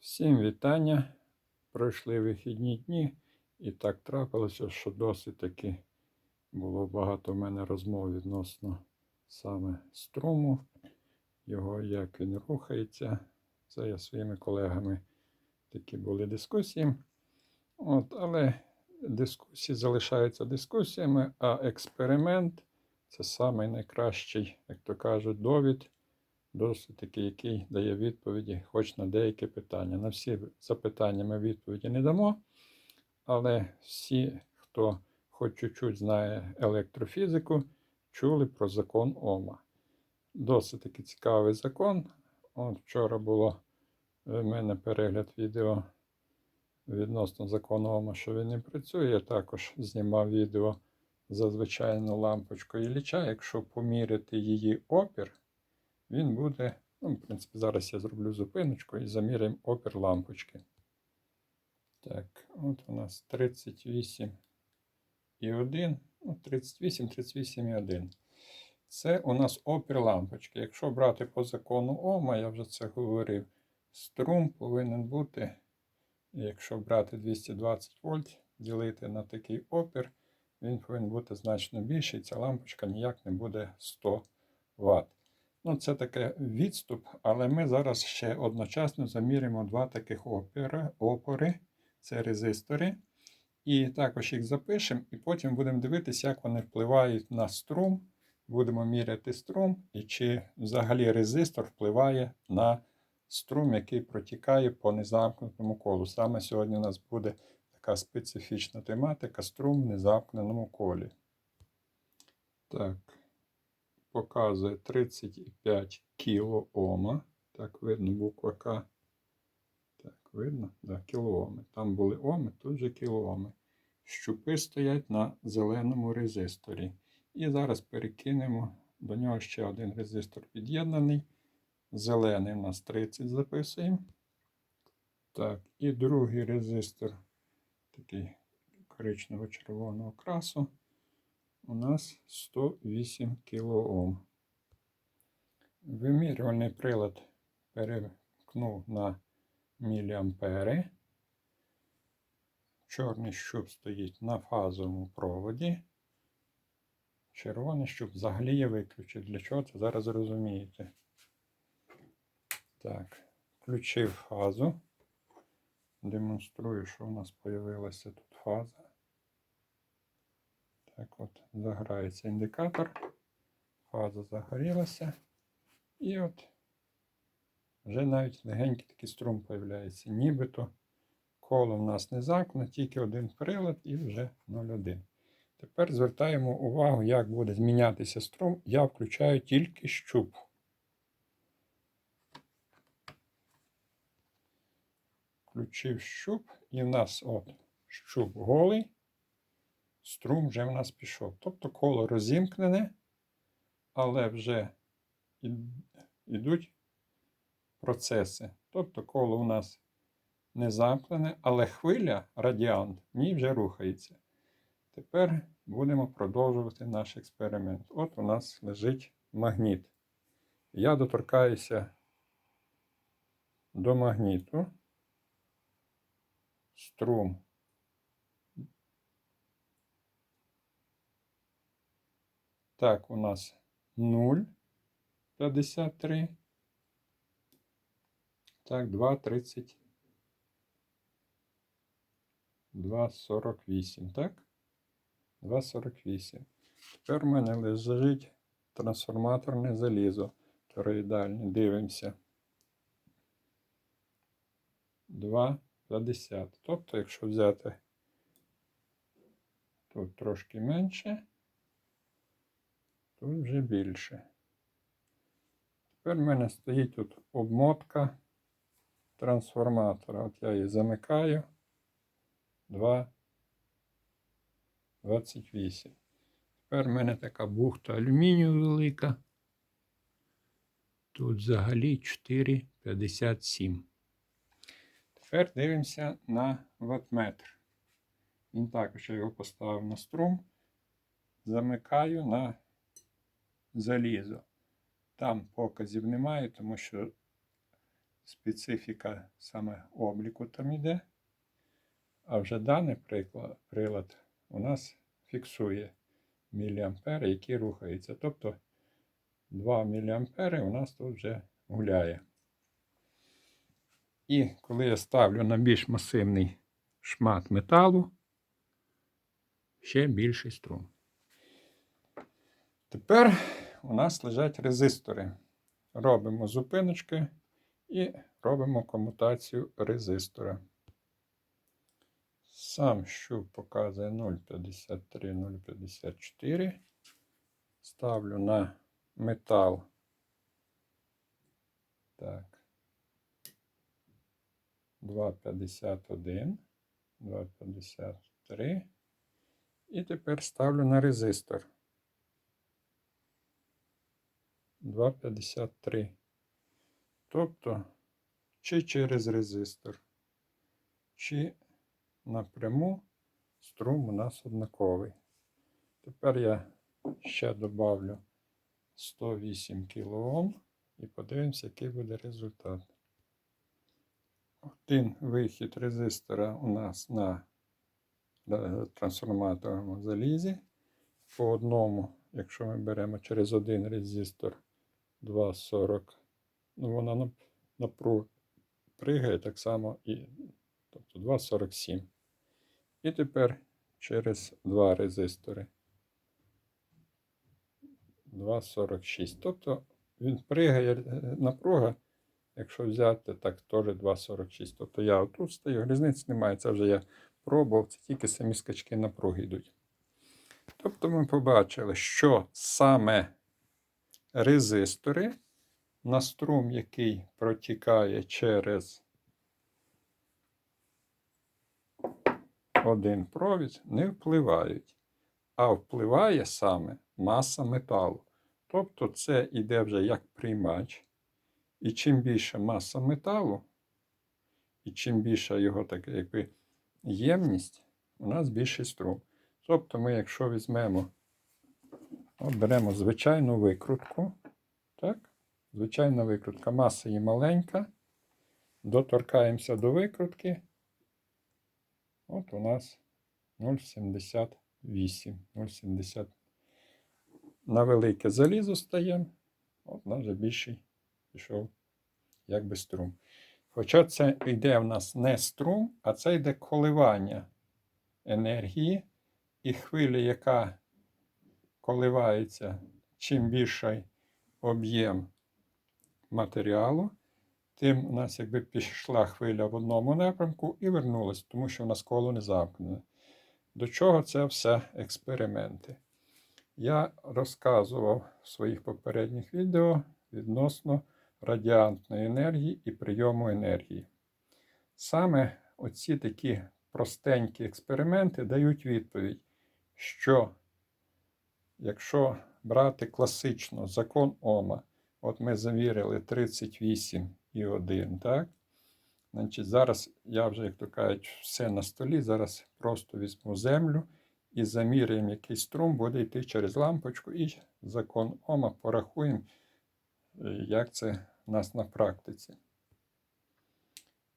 Всім вітання. Пройшли вихідні дні, і так трапилося, що досить таки було багато в мене розмов відносно саме струму, його як він рухається. Це я своїми колегами такі були дискусії. От, але дискусії залишаються дискусіями, а експеримент це самий найкращий, як то кажуть, довід досить таки, який дає відповіді хоч на деякі питання. На всі запитання ми відповіді не дамо, але всі, хто хоч чуть-чуть знає електрофізику, чули про закон Ома. Досить таки цікавий закон. От вчора було в мене перегляд відео відносно закону Ома, що він не працює. Я також знімав відео за звичайну лампочку Ілліча. Якщо поміряти її опір, він буде, ну, в принципі, зараз я зроблю зупиночку і заміряємо опір лампочки. Так, от у нас 38 і 1, ну, 38, 38 і 1. Це у нас опір лампочки. Якщо брати по закону Ома, я вже це говорив, струм повинен бути, якщо брати 220 вольт, ділити на такий опір, він повинен бути значно більший. Ця лампочка ніяк не буде 100 Вт. Ну, це таке відступ, але ми зараз ще одночасно заміряємо два таких опори, опори це резистори. І також їх запишемо, і потім будемо дивитися, як вони впливають на струм. Будемо міряти струм, і чи взагалі резистор впливає на струм, який протікає по незамкнутому колу. Саме сьогодні у нас буде така специфічна тематика струм в незамкненому колі. Так показує 35 кілоома. Так, видно буква К. Так, видно? Да, кілооми. Там були оми, тут же кілооми. Щупи стоять на зеленому резисторі. І зараз перекинемо до нього ще один резистор під'єднаний. Зелений у нас 30 записуємо. Так, і другий резистор, такий коричнево-червоного красу у нас 108 кОм. Вимірювальний прилад перемкнув на міліампери. Чорний щуп стоїть на фазовому проводі. Червоний щуп взагалі є виключив. Для чого це зараз розумієте? Так, включив фазу. Демонструю, що у нас з'явилася тут фаза. Так от заграється індикатор, фаза загорілася. І от вже навіть легенький такий струм з'являється. Нібито коло в нас не замкнено, тільки один прилад і вже 0,1. Тепер звертаємо увагу, як буде змінятися струм. Я включаю тільки щуп. Включив щуп, і в нас от щуп голий струм вже в нас пішов. Тобто коло розімкнене, але вже йдуть процеси. Тобто коло у нас не замкнене, але хвиля радіант в ній вже рухається. Тепер будемо продовжувати наш експеримент. От у нас лежить магніт. Я доторкаюся до магніту. Струм Так, у нас 0,53. Так, 2,30. 2,48, так? 2,48. Тепер в мене лежить трансформаторне залізо тороїдальне. Дивимося. 2,50. Тобто, якщо взяти тут трошки менше. Тут вже більше. Тепер в мене стоїть тут обмотка трансформатора. От я її замикаю 2,28. Тепер в мене така бухта алюмінію велика. Тут взагалі 4,57. Тепер дивимося на ватметр. Він також я його поставив на струм. Замикаю на залізо. Там показів немає, тому що специфіка саме обліку там іде. А вже даний прилад у нас фіксує міліампери, які рухаються. Тобто 2 міліампери у нас тут вже гуляє. І коли я ставлю на більш масивний шмат металу, ще більший струм. Тепер у нас лежать резистори. Робимо зупиночки і робимо комутацію резистора. Сам щуп показує 0,53, 0,54. Ставлю на метал. Так. 2,51, 2,53. І тепер ставлю на резистор. 2,53. Тобто, чи через резистор, чи напряму струм у нас однаковий. Тепер я ще добавлю 108 кОм і подивимося, який буде результат. Один вихід резистора у нас на е, трансформаторному залізі. По одному, якщо ми беремо через один резистор 2,40, ну вона нап- напруг пригає так само і тобто 2,47. І тепер через два резистори 2,46. Тобто він пригає е, напруга, якщо взяти, так теж 2,46. Тобто я отут стою, різниці немає, це вже я пробував, це тільки самі скачки напруги йдуть. Тобто ми побачили, що саме резистори на струм, який протікає через один провід, не впливають, а впливає саме маса металу. Тобто це йде вже як приймач. І чим більше маса металу, і чим більша його така, якби, ємність, у нас більший струм. Тобто ми, якщо візьмемо, от беремо звичайну викрутку, так? Звичайна викрутка, маса її маленька, доторкаємося до викрутки. От у нас 0,78. 0,70. На велике залізо стаємо, от у нас вже більший пішов якби струм. Хоча це йде в нас не струм, а це йде коливання енергії, і хвиля, яка коливається, чим більший об'єм матеріалу, тим у нас якби пішла хвиля в одному напрямку і вернулась, тому що в нас коло не замкнене. До чого це все експерименти? Я розказував в своїх попередніх відео відносно радіантної енергії і прийому енергії. Саме оці такі простенькі експерименти дають відповідь, що якщо брати класично закон Ома, от ми завірили 38,1, так? Значить, зараз я вже, як то кажуть, все на столі. Зараз просто візьму землю і заміряємо, який струм буде йти через лампочку, і закон Ома порахуємо, е, як це у нас на практиці.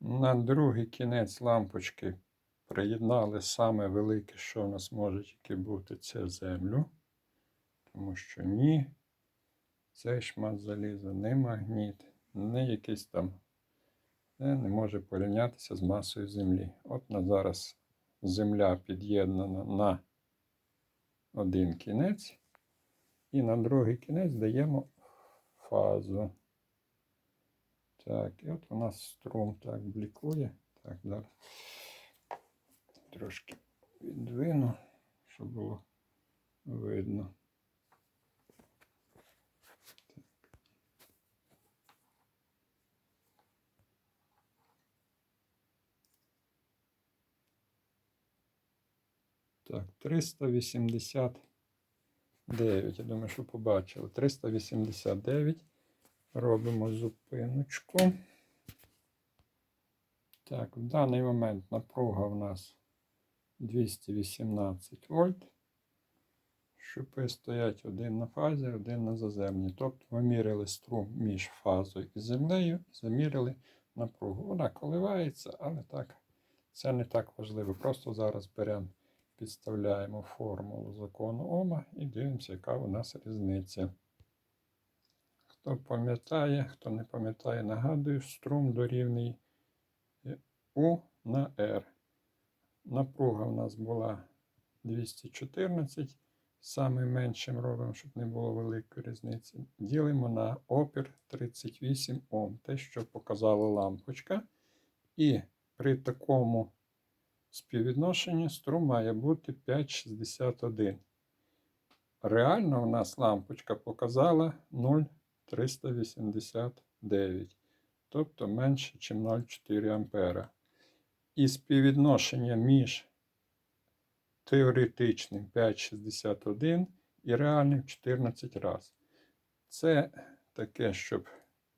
На другий кінець лампочки приєднали саме велике, що в нас може тільки бути, це землю. Тому що ні, цей шмат заліза не магніт, не якийсь там це не може порівнятися з масою Землі. От на зараз Земля під'єднана на один кінець, і на другий кінець даємо фазу. Так, і от у нас струм так блікує. Так, зараз трошки відвину, щоб було видно. Так, 389. Я думаю, що побачили. 389. Робимо зупиночку. Так, в даний момент напруга в нас 218 вольт. Шипи стоять один на фазі, один на заземній. Тобто ми міряли струм між фазою і землею і заміряли напругу. Вона коливається, але так, це не так важливо. Просто зараз беремо, підставляємо формулу закону Ома і дивимося, яка у нас різниця. Хто пам'ятає, хто не пам'ятає, нагадую, струм дорівний У на R. Напруга у нас була 214. Саме меншим робимо, щоб не було великої різниці. Ділимо на опір 38 Ом, те, що показала лампочка. І при такому співвідношенні струм має бути 5,61. Реально у нас лампочка показала 0,389, тобто менше, ніж 0,4 ампера. І співвідношення між теоретичним 5,61 і реальним 14 разів. Це таке, щоб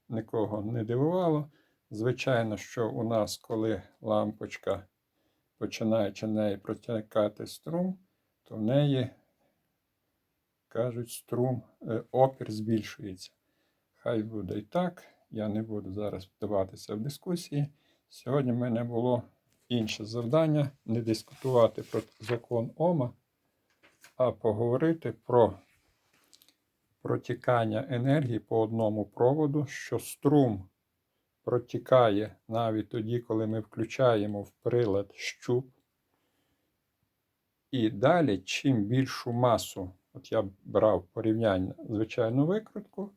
нікого не дивувало. Звичайно, що у нас, коли лампочка починає чи неї протікати струм, то в неї, кажуть, струм, е, опір збільшується. Хай буде і так. Я не буду зараз вдаватися в дискусії. Сьогодні в мене було інше завдання не дискутувати про закон Ома, а поговорити про протікання енергії по одному проводу, що струм протікає навіть тоді, коли ми включаємо в прилад щуп. І далі, чим більшу масу, от я брав порівняння звичайну викрутку,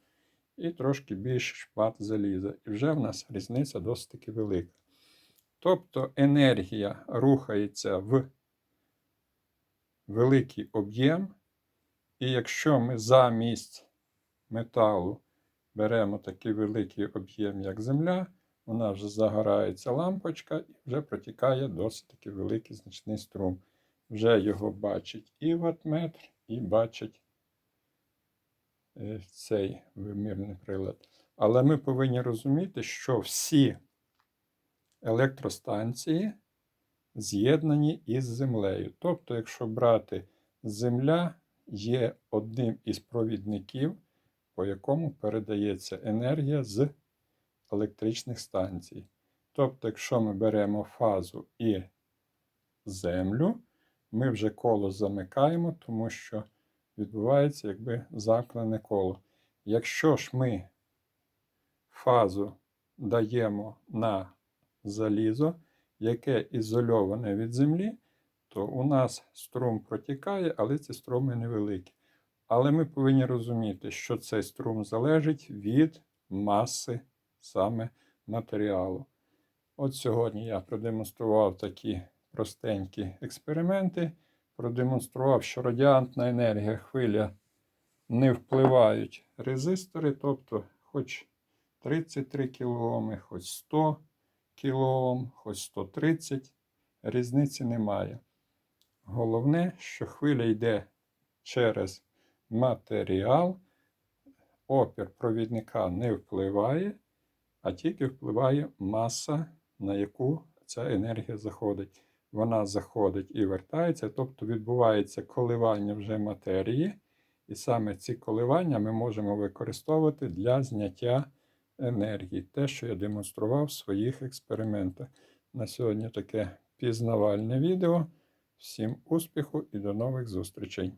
і трошки більше шмат заліза. І вже в нас різниця досить таки велика. Тобто енергія рухається в великий об'єм, і якщо ми замість металу беремо такий великий об'єм, як земля, вона вже загорається лампочка і вже протікає досить таки великий значний струм. Вже його бачить і ватметр, і бачить е, цей вимірний прилад. Але ми повинні розуміти, що всі електростанції з'єднані із землею. Тобто, якщо брати земля, є одним із провідників, по якому передається енергія з електричних станцій. Тобто, якщо ми беремо фазу і землю, ми вже коло замикаємо, тому що відбувається якби замкнене коло. Якщо ж ми фазу даємо на залізо, яке ізольоване від землі, то у нас струм протікає, але ці струми невеликі. Але ми повинні розуміти, що цей струм залежить від маси саме матеріалу. От сьогодні я продемонстрував такі простенькі експерименти. Продемонстрував, що радіантна енергія хвиля не впливають резистори, тобто хоч 33 кОм, хоч 100 кОм, хоч 130, різниці немає. Головне, що хвиля йде через матеріал, опір провідника не впливає, а тільки впливає маса, на яку ця енергія заходить. Вона заходить і вертається, тобто відбувається коливання вже матерії. І саме ці коливання ми можемо використовувати для зняття енергії. Те, що я демонстрував в своїх експериментах. На сьогодні таке пізнавальне відео. Всім успіху і до нових зустрічей!